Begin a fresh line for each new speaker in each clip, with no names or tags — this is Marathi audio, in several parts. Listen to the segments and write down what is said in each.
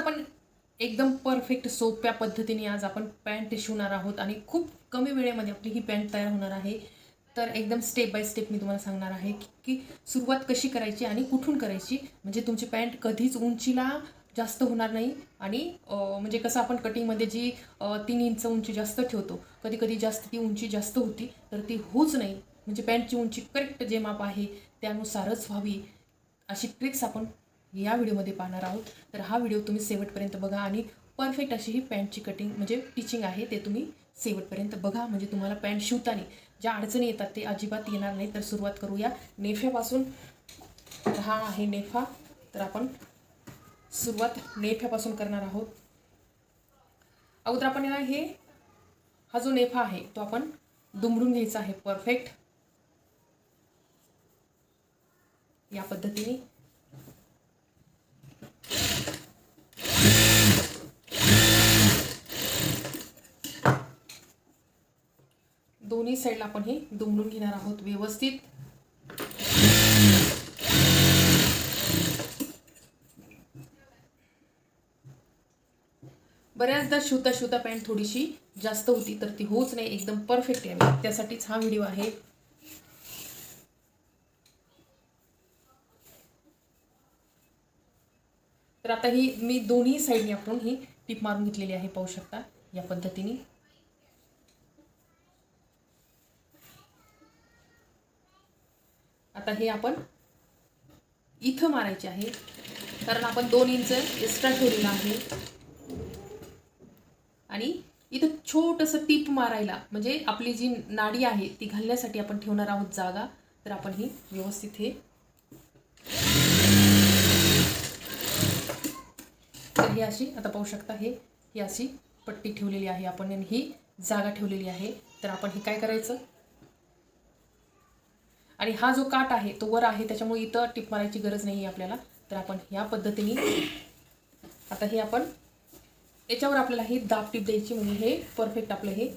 आपण एकदम परफेक्ट सोप्या पद्धतीने आज आपण पॅन्ट शिवणार आहोत आणि खूप कमी वेळेमध्ये आपली ही पॅन्ट तयार होणार आहे. तर एकदम स्टेप बाय स्टेप मी तुम्हाला सांगणार आहे की की सुरुवात कशी करायची आणि कुठून करायची. म्हणजे तुमची पॅन्ट कधीच उंचीला जास्त होणार नाही आणि म्हणजे कसं आपण कटिंगमध्ये जी तीन इंच उंची जास्त ठेवतो कधी कधी जास्त ती उंची जास्त होती तर ती होऊच नाही. म्हणजे पॅन्टची उंची करेक्ट जे माप आहे त्यानुसारच व्हावी. अशी ट्रिक्स आपण या व्हिडिओमध्ये पाहणार आहोत. तर हा व्हिडिओ तुम्ही शेवटपर्यंत बघा आणि परफेक्ट अशी ही पॅन्टची कटिंग म्हणजे टिचिंग आहे ते तुम्ही शेवटपर्यंत बघा. म्हणजे तुम्हाला पॅन्ट शिवताना ज्या अडचणी येतात ते अजिबात येणार नाही. तर सुरुवात करूया. नेफ्यापासून हा आहे नेफा. तर आपण सुरुवात नेफ्यापासून करणार आहोत. अगोदर आपण याला हे हा जो नेफा आहे तो आपण दुमडून घ्यायचा आहे. परफेक्ट या पद्धतीने दोन्ही साईडला आपण हे दुमडून घेणार आहोत व्यवस्थित. बऱ्याचदा शिवता शिवता पॅन्ट थोडीशी जास्त होती तर ती होऊच नाही. एकदम परफेक्ट यावी त्यासाठीच हा व्हिडिओ आहे. तर आता ही मी दोन्ही साईडने आपण ही टीप मारून घेतलेली आहे पाहू शकता या पद्धतीने. आता हे आपण इथं मारायचे आहे कारण आपण दोन इंच एक्स्ट्रा ठेवलेलं आहे. आणि इथं छोटंसं टीप मारायला म्हणजे आपली जी नाडी आहे ती घालण्यासाठी आपण ठेवणार आहोत जागा. तर आपण ही व्यवस्थित हे तर ही अशी. आता पाहू शकता हे ही अशी पट्टी ठेवलेली आहे आपण आणि ही जागा ठेवलेली आहे. तर आपण हे काय करायचं? आणि हा जो काट आहे तो वर आहे त्याच्यामुळे इथं टिप मारायची गरज नाही आहे आपल्याला. तर आपण ह्या पद्धतीने आता हे आपण याच्यावर आपल्याला ही दाब टीप द्यायची म्हणजे हे परफेक्ट आपलं हे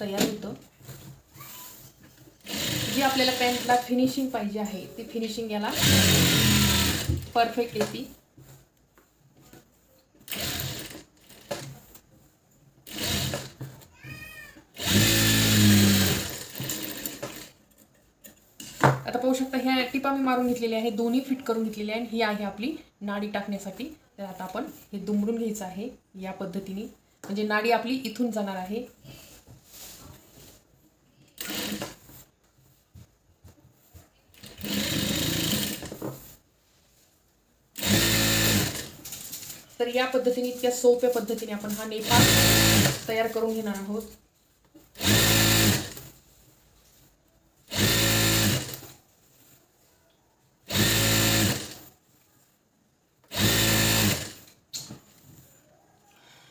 तयार होतं. जी आपल्याला पॅन्टला फिनिशिंग पाहिजे आहे ती फिनिशिंग याला परफेक्ट येते बघू शकता. ह्या टिपा मी मारून घेतलेल्या आहे दोन्ही फिट करून घेतलेली आहे आणि ही आहे आपली नाडी टाकण्यासाठी. तर आता आपण हे दुमडून घ्यायचं आहे या पद्धतीने. म्हणजे नाडी आपली इथून जाणार आहे. तर या पद्धतीने इतक्या सोप्या पद्धतीने आपण हा नेपाळ तयार करून घेणार आहोत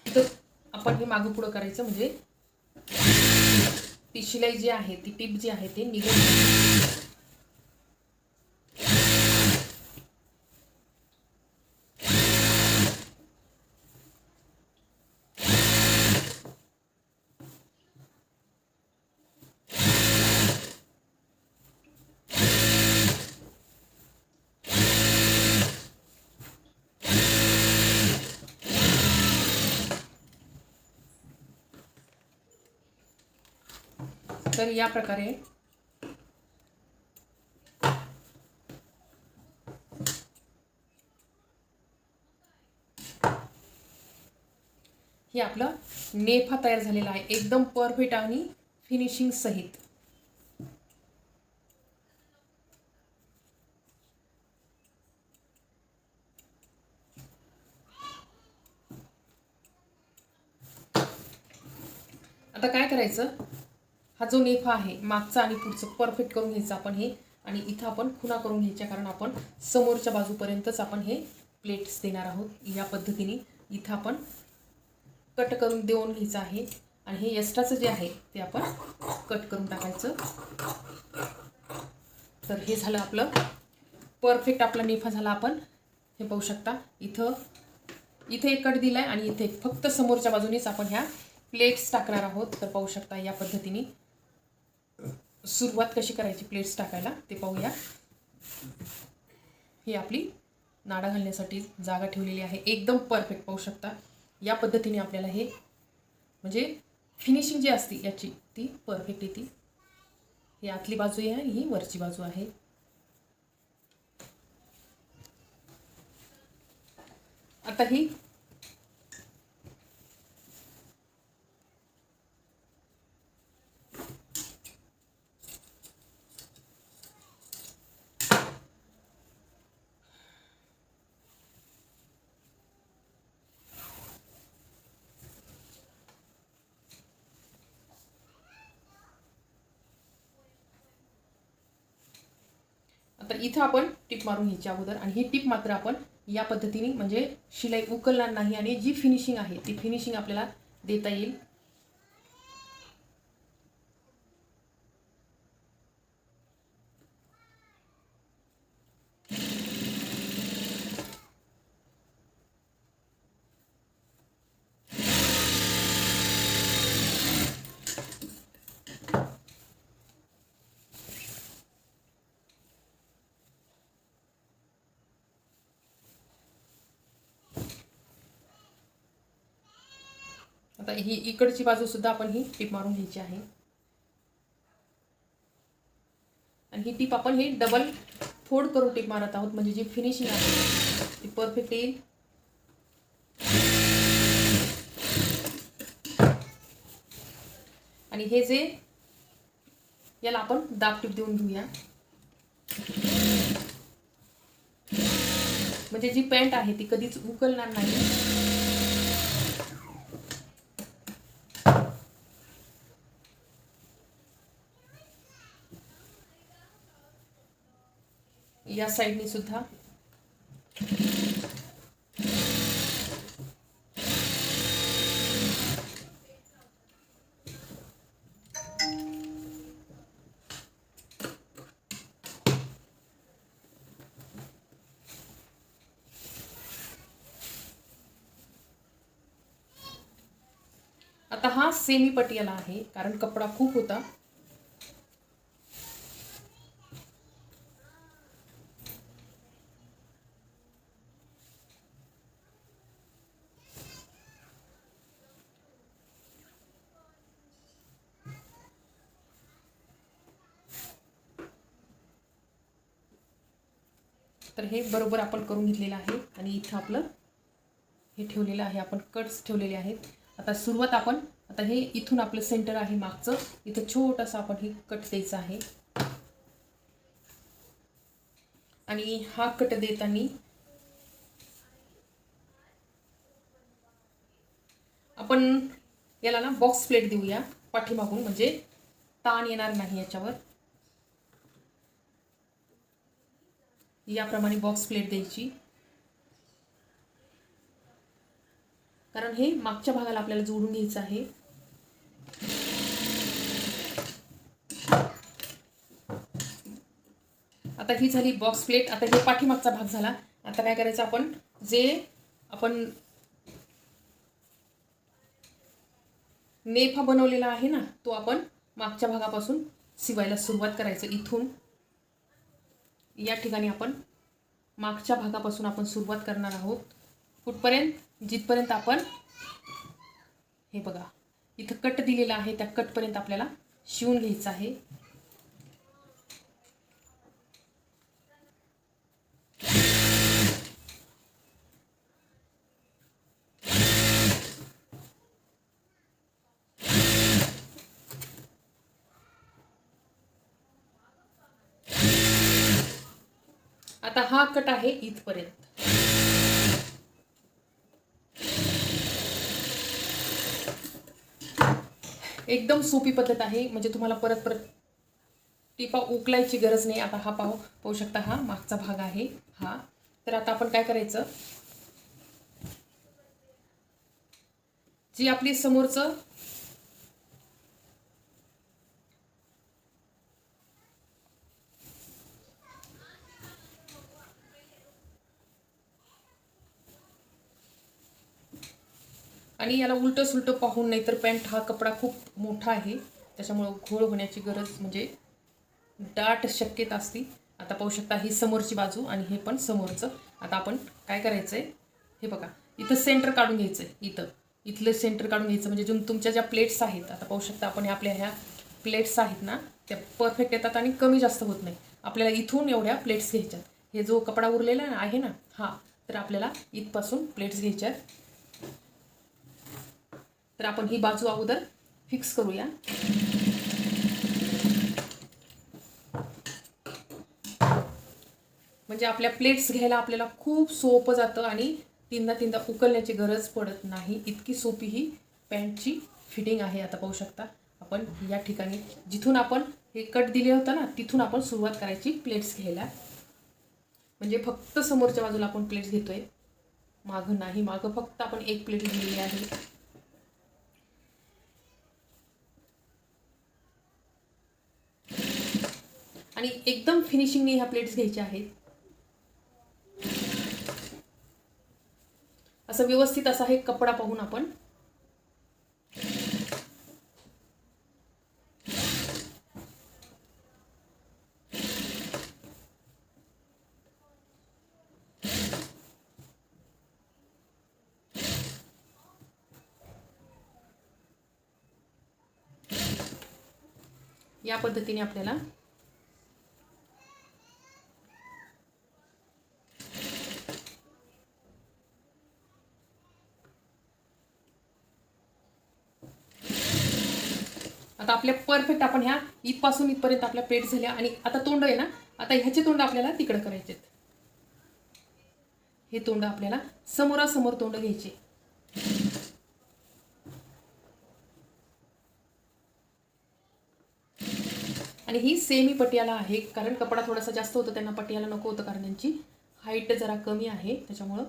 तर आपण हे मागं पुढं करायचं म्हणजे ती शिलाई जी आहे ती टीप जी आहे ते निघून तर या प्रकारे. हे आपलं नेफा तयार झालेला आहे. एकदम परफेक्ट आणि फिनिशिंग सहित. आता काय करायचं? हा जो नेफा आहे मागचा आणि पुढचं परफेक्ट करून घ्यायचं आपण हे. आणि इथं आपण खुणा करून घ्यायच्या कारण आपण समोरच्या बाजूपर्यंतच आपण हे प्लेट्स देणार आहोत. या पद्धतीने इथं आपण कट करून देऊन घ्यायचं आहे. आणि हे एक्स्ट्राचं जे आहे ते आपण कट करून टाकायचं. तर हे झालं आपलं परफेक्ट आपला नेफा झाला आपण. हे पाहू शकता. इथं इथे एक कट दिला आहे आणि इथे फक्त समोरच्या बाजूनेच आपण ह्या प्लेट्स टाकणार आहोत. तर पाहू शकता या पद्धतीने सुरुवात कशी करायची प्लेट्स टाकायला ते पाहूया. ही आपली नाडा घालण्यासाठी जागा ठेवलेली आहे. एकदम परफेक्ट पाहू शकता. या पद्धतीने आपल्याला हे म्हणजे फिनिशिंग जी असते याची ती परफेक्ट येते. ही आतली बाजू आहे आणि ही वरची बाजू आहे. आता ही तर इथं आपण टिप मारून घ्यायची अगोदर. आणि ही टिप मात्र आपण या पद्धतीने म्हणजे शिलाई उकलणार नाही आणि जी फिनिशिंग आहे ती फिनिशिंग आपल्याला देता येईल. आता ही इकडची बाजू सुद्धा आपण ही टीप मारून घ्यायची आहे. आणि ही टीप आपण ही डबल फोड करून टीप मारत आहोत. म्हणजे जी फिनिशिंग आहे ती परफेक्ट येईल. आणि हे जे याला आपण दाब टीप देऊन घेऊया. म्हणजे जी पॅन्ट आहे ती कधीच उकलणार नाही. या साईडनी सुद्धा. आता हा सेमी पटियाला आहे कारण कपडा खूप होता. तर हे बरोबर आपण करून घेतलेलं आहे. आणि इथं आपलं हे ठेवलेलं आहे. आपण कट्स ठेवलेले आहेत. आता सुरुवात आपण आता हे इथून आपलं सेंटर आहे मागचं. इथं छोटंसं आपण हे कट द्यायचं आहे. आणि हा कट देताना आपण याला ना बॉक्स प्लेट देऊया. पाठीमागून म्हणजे ताण येणार नाही याच्यावर. याप्रमाणे बॉक्स प्लेट द्यायची. कारण हे मागच्या भागाला आपल्याला जोडून घ्यायचं आहे. आता ही झाली बॉक्स प्लेट आता हे पाठीमागचा भाग झाला. आता काय करायचं आपण? जे आपण नेफा बनवलेला आहे ना तो आपण मागच्या भागापासून शिवायला सुरुवात करायचं इथून. या ठिकाणी आपण मागच्या भागापासून आपण सुरुवात करणार आहोत. कुठपर्यंत? जिथपर्यंत आपण हे बघा इथं कट दिलेला आहे त्या कटपर्यंत आपल्याला शिवून घ्यायचं आहे. आता हा कट आहे इथपर्यंत. एकदम सोपी पद्धत आहे म्हणजे तुम्हाला परत परत टिपा उकलायची गरज नाही. आता हा पाहू पाहू शकता हा मागचा भाग आहे हा. तर आता आपण काय करायचं? जी आपली समोरचं आणि याला उलटं सुलटं पाहून नाही तर पॅन्ट हा कपडा खूप मोठा आहे. त्याच्यामुळं घोळ होण्याची गरज म्हणजे दाट शक्यता असती. आता पाहू शकता ही समोरची बाजू आणि हे पण समोरचं. आता आपण काय करायचं आहे हे बघा. इथं सेंटर काढून घ्यायचं आहे इथं. इथलं सेंटर काढून घ्यायचं म्हणजे जुन तुमच्या ज्या प्लेट्स आहेत आता पाहू शकता आपण आपल्या ह्या प्लेट्स आहेत ना त्या परफेक्ट येतात आणि कमी जास्त होत नाही. आपल्याला इथून एवढ्या प्लेट्स घ्यायच्यात. हे जो कपडा उरलेला आहे ना हा तर आपल्याला इथपासून प्लेट्स घ्यायच्यात. तर आपण ही बाजू अगोदर फिक्स करूया. म्हणजे आपल्या प्लेट्स घ्यायला आपल्याला खूप सोपं जातं आणि तीनदा तीनदा उकलण्याची गरज पडत नाही. इतकी सोपी ही पॅन्टची फिटिंग आहे आता पाहू शकता. आपण या ठिकाणी जिथून आपण हे कट दिले होतं ना तिथून आपण सुरुवात करायची प्लेट्स घ्यायला. म्हणजे फक्त समोरच्या बाजूला आपण प्लेट्स घेतोय. मागं नाही मागं फक्त आपण एक प्लेट दिलेली आहे. आणि एकदम फिनिशिंगने ह्या प्लेट्स घ्यायच्या आहेत. असं व्यवस्थित असा हे कपडा पाहून आपण. या पद्धतीने आपल्याला आपल्या परफेक्ट आपण ह्या इथपासून इथपर्यंत आपल्या पेट झाल्या आणि आता तोंड आहे ना आता ह्याचे तोंड आपल्याला तिकडं करायचे हे तोंड आपल्याला समोरासमोर तोंड घ्यायचे. आणि ही सेमी पटियाला आहे कारण कपडा थोडासा जास्त होता त्यांना पटियाला नको होतं कारण त्यांची हाईट जरा कमी आहे त्याच्यामुळं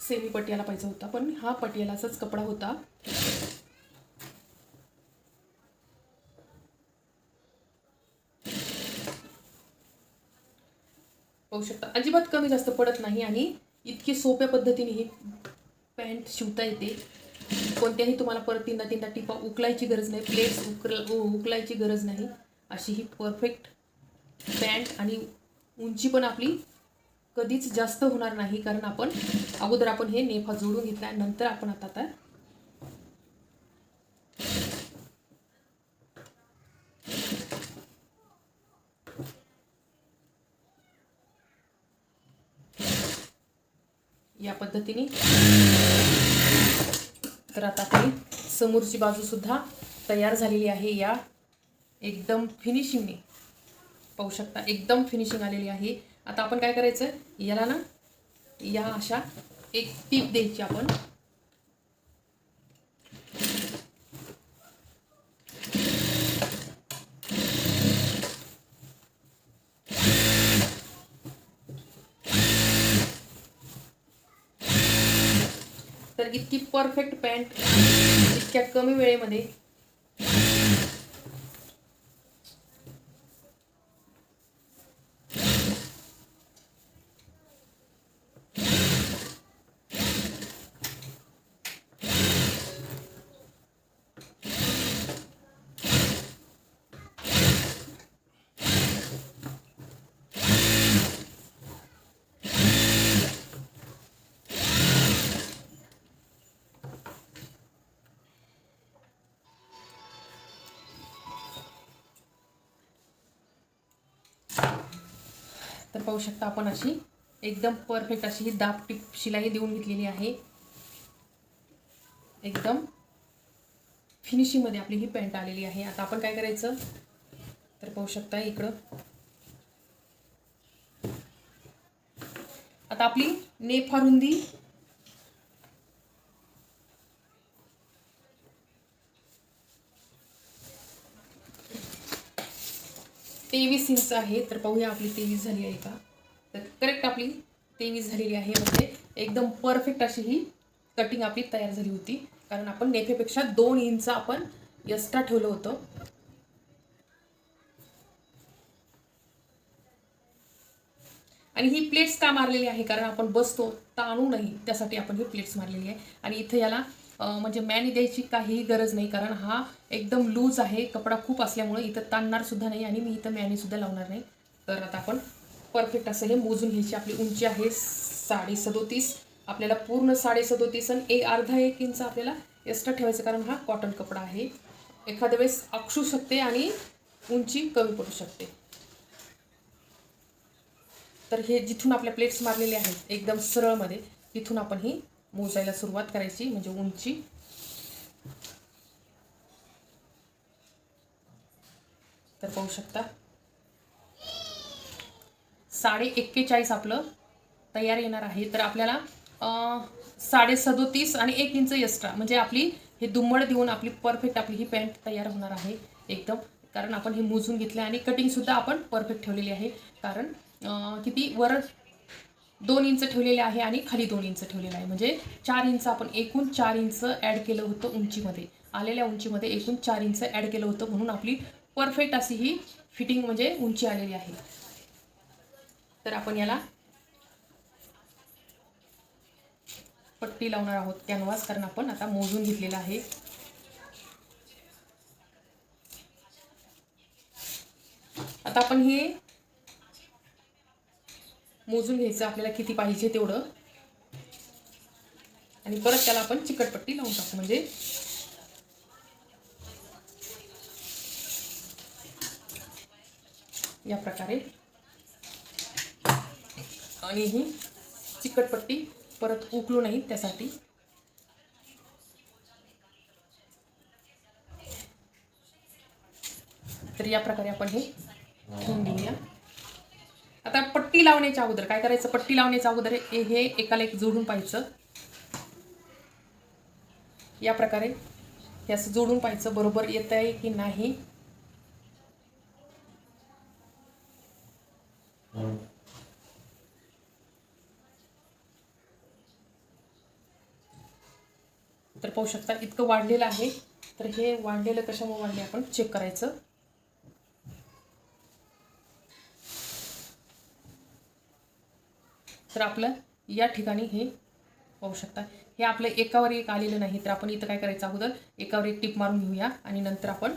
सेमी पटियाला पाहिजे होता. पण हा पटियालाचाच कपडा होता. पाहू शकता. अजिबात कमी जास्त पडत नाही आणि इतकी सोप्या पद्धतीने ही पॅन्ट शिवता येते. कोणत्याही तुम्हाला परत तीनदा तीनदा टिपा उकलायची गरज नाही. प्लेट्स उकल उकलायची गरज नाही. अशी ही परफेक्ट पॅन्ट आणि उंची पण आपली कधीच जास्त होणार नाही. कारण आपण अगोदर आपण हे नेफा जोडून घेतला. नंतर आपण आता आता या पद्धतीने. तर आता आपली समोरची बाजूसुद्धा तयार झालेली आहे या एकदम फिनिशिंगने पाहू शकता एकदम फिनिशिंग आलेली आहे. आता आपण काय करायचं? याला ना या अशा एक टीप द्यायची आपण. तर इतकी परफेक्ट पॅन्ट इतक्या कमी वेळेमध्ये तर पाहू शकता आपण अशी. एकदम परफेक्ट अशी ही दाब टिप शिलाई देऊन घेतलेली आहे. एकदम फिनिशिंगमध्ये आपली ही पॅन्ट आलेली आहे. आता आपण काय करायचं? तर पाहू शकता इकडं. आता आपली नेफारुंदी तेवीस इंच आहे तर पाहूया आपली तेवीस झाली आहे का? तर करेक्ट आपली तेवीस झालेली आहे. म्हणजे एकदम परफेक्ट अशी ही कटिंग आपली तयार झाली होती. कारण आपण नेफेपेक्षा दोन इंच आपण एक्स्ट्रा ठेवलं होतं. आणि ही प्लेट्स का मारलेली आहे? कारण आपण बसतो ताणू नाही. त्यासाठी आपण ही प्लेट्स मारलेली आहे. आणि इथं याला म्हणजे मॅनी द्यायची काहीही गरज नाही कारण हा एकदम लूज आहे कपडा खूप असल्यामुळे इथं ताणणार सुद्धा नाही आणि मी इथं मॅनीसुद्धा लावणार नाही. तर आता आपण परफेक्ट असं हे मोजून घ्यायची आपली उंची आहे साडे सदोतीस आपल्याला पूर्ण साडे सदोतीस आणि ए अर्धा एक इंच आपल्याला एक्स्ट्रा ठेवायचं कारण हा कॉटन कपडा आहे. एखाद्या वेळेस आक्षू शकते आणि उंची कमी पडू शकते. तर हे जिथून आपल्या प्लेट्स मारलेले आहेत एकदम सरळमध्ये तिथून आपण ही मोजायला सुरुवात करायची म्हणजे उंची. तर पाहू शकता. साडे एक्केचाळीस आपलं तयार येणार आहे. तर आपल्याला साडे सदोतीस आणि एक इंच एक्स्ट्रा म्हणजे आपली हे दुम्मड देऊन आपली परफेक्ट आपली ही पॅन्ट तयार होणार आहे एकदम. कारण आपण हे मोजून घेतलं आणि कटिंगसुद्धा आपण परफेक्ट ठेवलेली आहे. कारण किती वर दोन इंच ठेवलेले आहे आणि खाली दोन इंच ठेवलेलं आहे. म्हणजे चार इंच आपण एकूण चार इंच ॲड केलं होतं उंचीमध्ये. आलेल्या उंचीमध्ये एकूण चार इंच ॲड केलं होतं म्हणून आपली परफेक्ट अशी ही फिटिंग म्हणजे उंची आलेली आहे. तर आपण याला पट्टी लावणार आहोत. कॅनव्हास कारण आपण आता मोजून घेतलेला आहे. आता आपण हे मोजून घ्यायचं आपल्याला किती पाहिजे तेवढं. आणि परत त्याला आपण चिकटपट्टी लावून टाकू म्हणजे या प्रकारे. आणि ही चिकटपट्टी परत उकलू नाही त्यासाठी. तर या प्रकारे आपण हे ठेवून देऊया. आता पट्टी लावण्याच्या अगोदर काय करायचं? पट्टी लावण्याच्या अगोदर हे एकाला एक जोडून पाहायचं. या प्रकारे हे असं जोडून पाहायचं बरोबर येत आहे की नाही? तर पाहू शकता इतकं वाढलेलं आहे. तर हे वाढलेलं कशामुळे वाढले आपण चेक करायचं. तर आपलं या ठिकाणी हे पाहू शकता. हे आपलं एकावर एक आलेलं नाही तर आपण इथं काय करायचं अगोदर? एकावर एक टिप मारून घेऊया आणि नंतर आपण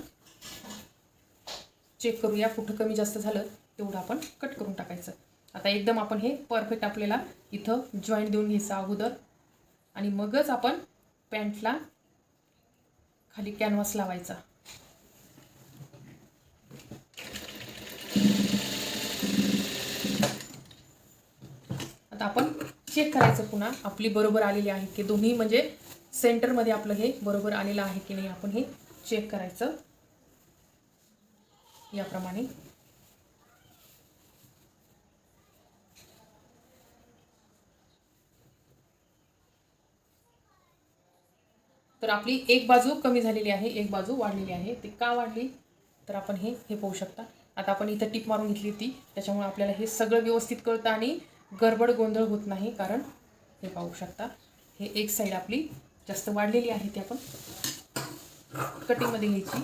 चेक करूया कुठं कमी जास्त झालं तेवढं आपण कट करून टाकायचं. आता एकदम आपण हे परफेक्ट आपल्याला इथं जॉईंट देऊन घ्यायचं अगोदर. आणि मगच आपण पॅन्टला खाली कॅनव्हास लावायचा. आता आपण चेक करायचं पुन्हा. आपली बरोबर आलेली आहे की दोन्ही म्हणजे सेंटरमध्ये आपलं हे बरोबर आलेलं आहे की नाही आपण हे चेक करायचं. याप्रमाणे. तर आपली एक बाजू कमी झालेली आहे एक बाजू वाढलेली आहे. ती का वाढली? तर आपण हे हे पाहू शकता. आता आपण इथं टिप मारून घेतली होती त्याच्यामुळे आपल्याला हे सगळं व्यवस्थित कळतं आणि गडबड गोंधळ होत नाही कारण हे पाहू शकता हे एक साईड आपली जास्त वाढलेली आहे ती आपण कटिंगमध्ये घ्यायची.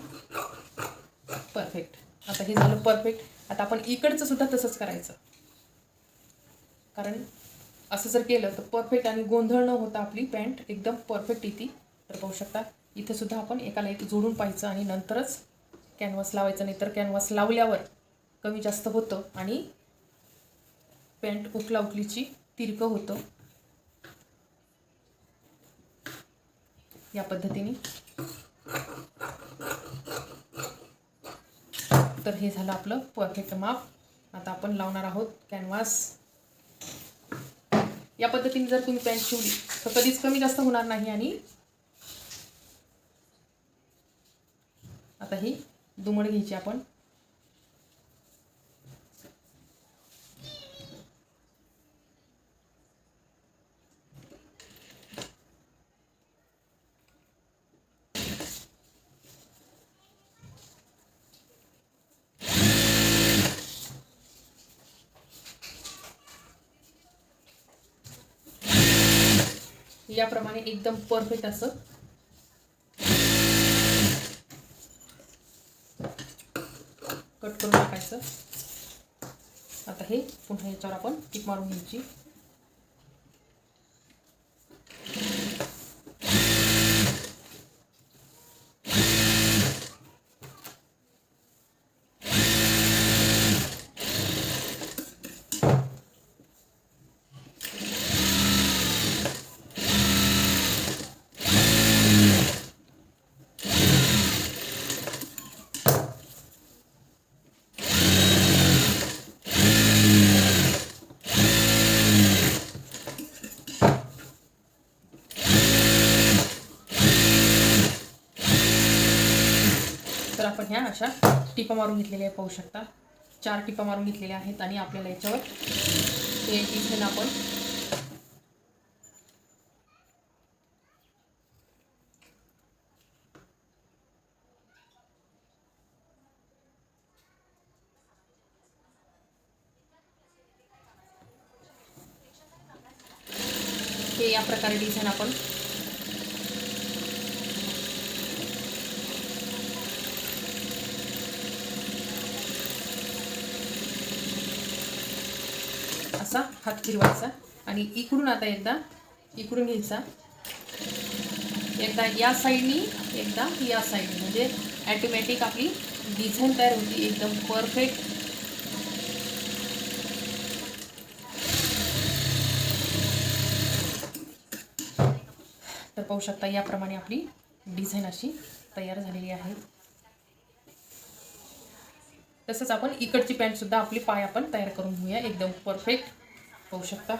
परफेक्ट आता हे झालं परफेक्ट आता आपण इकडचं सुद्धा तसंच करायचं. कारण असं जर केलं तर परफेक्ट आणि गोंधळ न होता आपली पॅन्ट एकदम परफेक्ट येते. तर पाहू शकता इथं सुद्धा आपण एकाला एक जोडून पाहायचं आणि नंतरच कॅनव्हास लावायचं. नाही तर कॅनव्हास लावल्यावर कमी जास्त होतं आणि पॅन्ट उकला उकलीची तिरकं होतं. या पद्धतीने. तर हे झालं आपलं परफेक्ट माप. आता आपण लावणार आहोत कॅनव्हास या पद्धतीने जर तुम्ही पॅन्ट शिवली तर कधीच कमी जास्त होणार नाही आणि आता ही दुमड घ्यायची आपण. याप्रमाणे एकदम परफेक्ट असं. कट करून टाकायचं. आता हे पुन्हा याच्यावर आपण टिप मारून घ्यायची. अशा. टिपा मारून घेतलेल्या आहे पाहू शकता. चार टिपा मारून घेतलेल्या आहेत आणि आपल्याला याच्यावर तेल आपण. हे या प्रकारे डिझाईन आपण असा हात फिरवायचा आणि इकडून आता एकदा इकडून घ्यायचा. एकदा या साईडनी एकदा या साईडनी. म्हणजे ॲटोमॅटिक आपली डिझाईन तयार होती एकदम परफेक्ट तर पाहू शकता याप्रमाणे आपली डिझाईन अशी तयार झालेली आहे. तसंच आपण इकडची पॅन्टसुद्धा आपली पाय आपण तयार करून घेऊया एकदम परफेक्ट पाहू शकता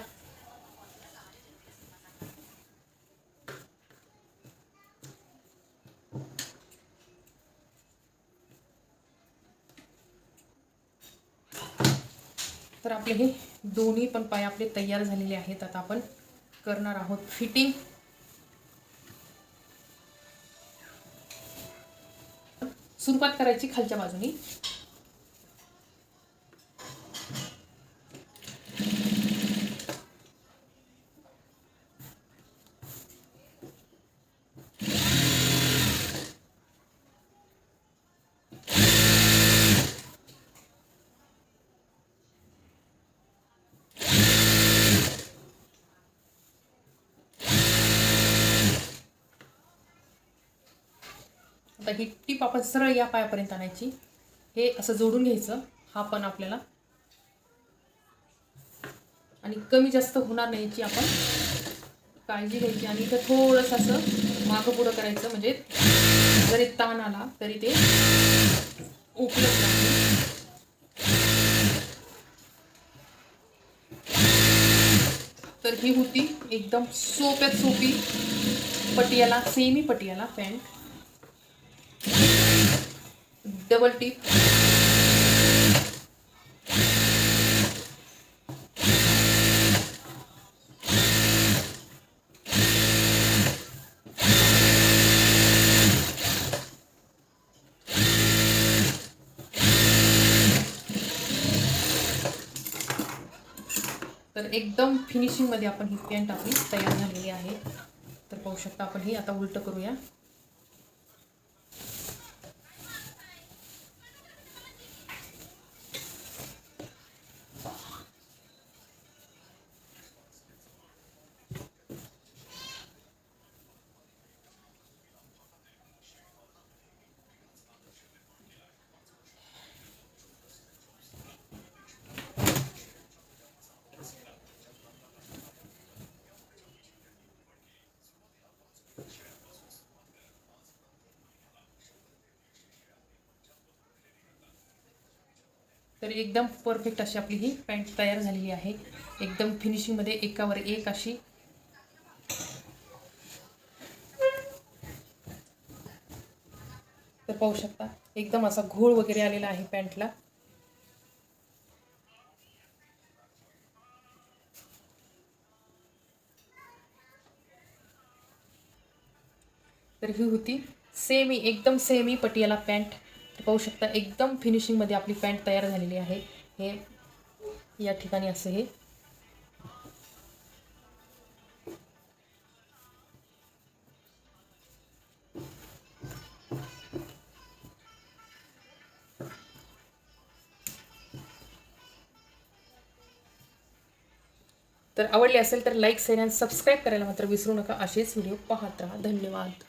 तर आपले हे दोन्ही पण पाय आपले तयार झालेले आहेत. आता आपण करणार आहोत फिटिंग. सुरुवात करायची खालच्या बाजूनी. आता ही टीप आपण सरळ या पायापर्यंत आणायची. हे असं जोडून घ्यायचं. हा पण आपल्याला आणि कमी जास्त होणार नाही याची आपण काळजी घ्यायची. आणि इथं थोडंसं असं मागं पुढं करायचं. म्हणजे जरी ताण आला तरी ते उपलब्ध नाही तर ही होती एकदम सोप्यात सोपी Patiala semi Patiala pant double टीप तर एकदम फिनिशिंगमध्ये आपण ही पॅन्ट आपली तयार झालेली आहे. तर पाहू शकता आपण ही. आता उलट करूया. तर एकदम परफेक्ट अशी आपली ही पॅन्ट तयार झालेली आहे. एकदम फिनिशिंगमध्ये एकावर एक अशी. तर पाहू शकता एकदम असा घोळ वगैरे आलेला आहे पॅन्टला तर ही होती सेमी एकदम सेमी पटियाला पॅन्ट तर पाहू शकता एकदम फिनिशिंगमध्ये आपली पॅन्ट तयार झालेली आहे. हे या ठिकाणी असं हे. तर आवडली असेल तर लाईक शेअर आणि सबस्क्राईब करायला मात्र विसरू नका. असेच व्हिडिओ पाहत राहा. धन्यवाद.